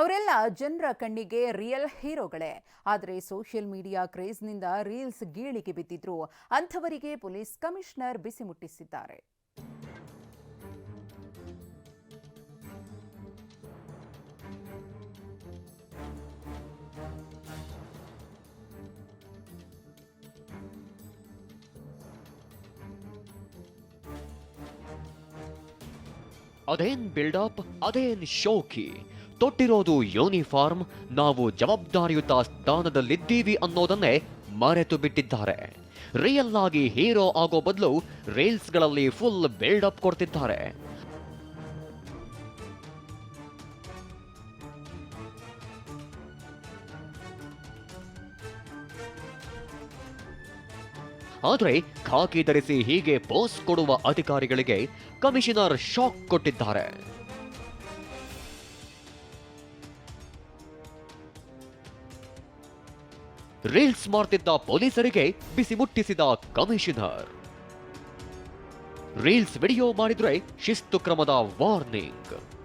ಅವರೆಲ್ಲ ಜನರ ಕಣ್ಣಿಗೆ ರಿಯಲ್ ಹೀರೋಗಳೇ. ಆದರೆ ಸೋಷಿಯಲ್ ಮೀಡಿಯಾ ಕ್ರೇಜ್ನಿಂದ ರೀಲ್ಸ್ ಗೀಳಿಗೆ ಬಿದ್ದಿದ್ರು. ಅಂಥವರಿಗೆ ಪೊಲೀಸ್ ಕಮಿಷನರ್ ಬಿಸಿ ಮುಟ್ಟಿಸಿದ್ದಾರೆ. ಅದೇನ್ ಬಿಲ್ಡಪ್ ಅದೇನ್ ಶೋಕಿ? ತೊಟ್ಟಿರೋದು ಯೂನಿಫಾರ್ಮ್ ನಾವು ಜವಾಬ್ದಾರಿಯುತ ಸ್ಥಾನದಲ್ಲಿದ್ದೀವಿ ಅನ್ನೋದನ್ನೇ ಮರೆತು ಬಿಟ್ಟಿದ್ದಾರೆ. ರಿಯಲ್ ಆಗಿ ಹೀರೋ ಆಗೋ ಬದಲು ರೀಲ್ಸ್ಗಳಲ್ಲಿ ಫುಲ್ ಬಿಲ್ಡಪ್ ಕೊಡ್ತಿದ್ದಾರೆ. ಆದ್ರೆ ಖಾಕಿ ಧರಿಸಿ ಹೀಗೆ ಪೋಸ್ ಕೊಡುವ ಅಧಿಕಾರಿಗಳಿಗೆ ಕಮಿಷನರ್ ಶಾಕ್ ಕೊಟ್ಟಿದ್ದಾರೆ. ರೀಲ್ಸ್ ಮಾಡ್ತಿದ್ದ ಪೊಲೀಸರಿಗೆ ಬಿಸಿ ಮುಟ್ಟಿಸಿದ ಕಮಿಷನರ್. ರೀಲ್ಸ್ ವಿಡಿಯೋ ಮಾಡಿದ್ರೆ ಶಿಸ್ತು ಕ್ರಮದ ವಾರ್ನಿಂಗ್.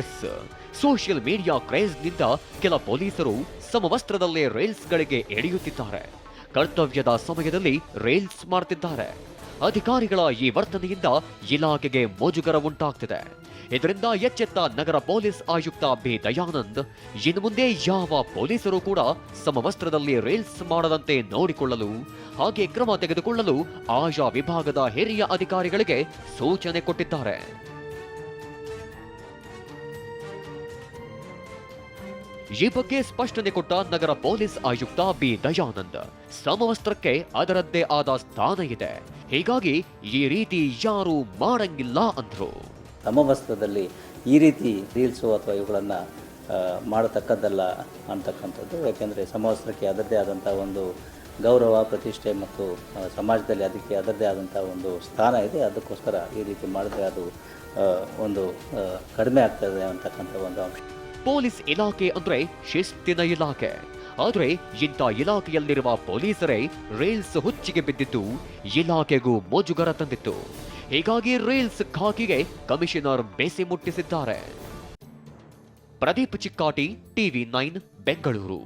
ಎಸ್ ಸೋಷಿಯಲ್ ಮೀಡಿಯಾ ಕ್ರೇಜ್ನಿಂದ ಕೆಲ ಪೊಲೀಸರು ಸಮವಸ್ತ್ರದಲ್ಲೇ ರೇಲ್ಸ್ಗಳಿಗೆ ಎಳೆಯುತ್ತಿದ್ದಾರೆ. ಕರ್ತವ್ಯದ ಸಮಯದಲ್ಲಿ ರೇಲ್ಸ್ ಮಾಡುತ್ತಿದ್ದಾರೆ ಅಧಿಕಾರಿಗಳ ಈ ವರ್ತನೆಯಿಂದ ಇಲಾಖೆಗೆ ಮೋಜುಗರ ಉಂಟಾಗ್ತಿದೆ. ಇದರಿಂದ ಎಚ್ಚೆತ್ತ ನಗರ ಪೊಲೀಸ್ ಆಯುಕ್ತ ಬಿ. ದಯಾನಂದ್, ಇನ್ನು ಮುಂದೆ ಯಾವ ಪೊಲೀಸರು ಕೂಡ ಸಮವಸ್ತ್ರದಲ್ಲಿ ರೇಲ್ಸ್ ಮಾಡದಂತೆ ನೋಡಿಕೊಳ್ಳಲು, ಹಾಗೆ ಕ್ರಮ ತೆಗೆದುಕೊಳ್ಳಲು ಆಯಾ ವಿಭಾಗದ ಹಿರಿಯ ಅಧಿಕಾರಿಗಳಿಗೆ ಸೂಚನೆ ಕೊಟ್ಟಿದ್ದಾರೆ. ಈ ಬಗ್ಗೆ ಸ್ಪಷ್ಟನೆ ಕೊಟ್ಟ ನಗರ ಪೊಲೀಸ್ ಆಯುಕ್ತ ಬಿ. ದಯಾನಂದ. ಸಮವಸ್ತ್ರಕ್ಕೆ ಅದರದ್ದೇ ಆದ ಸ್ಥಾನ ಇದೆ. ಹೀಗಾಗಿ ಈ ರೀತಿ ಯಾರು ಮಾಡಂಗಿಲ್ಲ ಅಂದ್ರು. ಸಮವಸ್ತ್ರದಲ್ಲಿ ಈ ರೀತಿ ರೀಲ್ಸು ಅಥವಾ ಇವುಗಳನ್ನು ಮಾಡತಕ್ಕದ್ದಲ್ಲ ಅಂತಕ್ಕಂಥದ್ದು. ಯಾಕೆಂದರೆ ಸಮವಸ್ತ್ರಕ್ಕೆ ಅದರದ್ದೇ ಆದಂಥ ಒಂದು ಗೌರವ, ಪ್ರತಿಷ್ಠೆ ಮತ್ತು ಸಮಾಜದಲ್ಲಿ ಅದಕ್ಕೆ ಅದರದ್ದೇ ಆದಂಥ ಒಂದು ಸ್ಥಾನ ಇದೆ. ಅದಕ್ಕೋಸ್ಕರ ಈ ರೀತಿ ಮಾಡಿದ್ರೆ ಅದು ಒಂದು ಕಡಿಮೆ ಆಗ್ತದೆ ಅಂತಕ್ಕಂಥ ಒಂದು ಅಂಶ. ಪೊಲೀಸ್ ಇಲಾಖೆ ಅಂದ್ರೆ ಶಿಸ್ತಿನ ಇಲಾಖೆ. ಆದ್ರೆ ಇಂಥ ಇಲಾಖೆಯಲ್ಲಿರುವ ಪೊಲೀಸರೇ ರೈಲ್ಸ್ ಹುಚ್ಚಿಗೆ ಬಿದ್ದಿದ್ದು ಇಲಾಖೆಗೂ ಮೋಜುಗರ ತಂದಿತ್ತು. ಹೀಗಾಗಿ ರೈಲ್ಸ್ ಖಾಕಿಗೆ ಕಮಿಷನರ್ ಬೇಸಿ ಮುಟ್ಟಿಸಿದ್ದಾರೆ. Pradeep Chikkati, TV nine, Bengaluru.